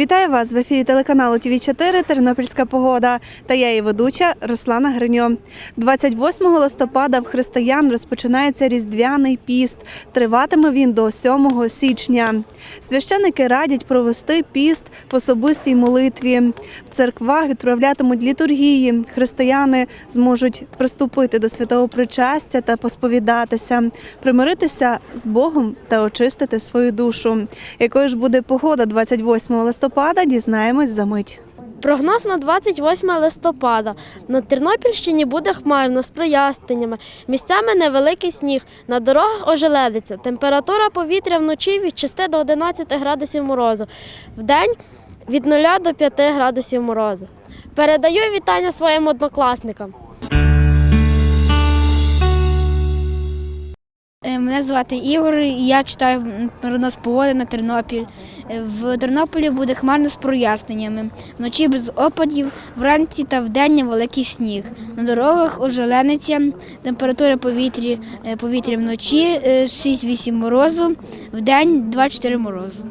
Вітаю вас в ефірі телеканалу ТВ 4 Тернопільська погода та я її ведуча Руслана Гриньо. 28 листопада в християн розпочинається різдвяний піст. Триватиме він до 7 січня. Священники радять провести піст в особистій молитві. В церквах відправлятимуть літургії. Християни зможуть приступити до святого причастя та посповідатися, примиритися з Богом та очистити свою душу. Якою ж буде погода 28 листопада, дізнаємось за мить. Прогноз на 28 листопада. На Тернопільщині буде хмарно з проясненнями. Місцями невеликий сніг. На дорогах ожеледиться. Температура повітря вночі від 6 до 11 градусів морозу. Вдень від 0 до 5 градусів морозу. Передаю вітання своїм однокласникам. Мене звати Ігор, я читаю прогноз погоди на Тернопіль. Е, В Тернополі буде хмарно з проясненнями. Вночі без опадів, вранці та вдень великий сніг. На дорогах ожелениця, температура повітря, е, повітря вночі е, 6-8 морозу, вдень 2-4 морозу.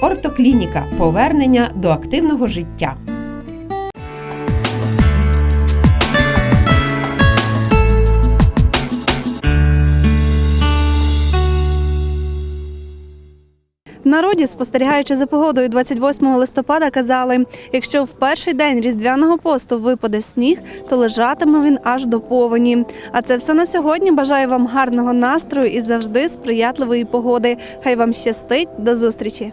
Ортоклініка повернення до активного життя. Народі, спостерігаючи за погодою 28 листопада, казали: якщо в перший день різдвяного посту випаде сніг, то лежатиме він аж до повені. А це все на сьогодні. Бажаю вам гарного настрою і завжди сприятливої погоди. Хай вам щастить. До зустрічі!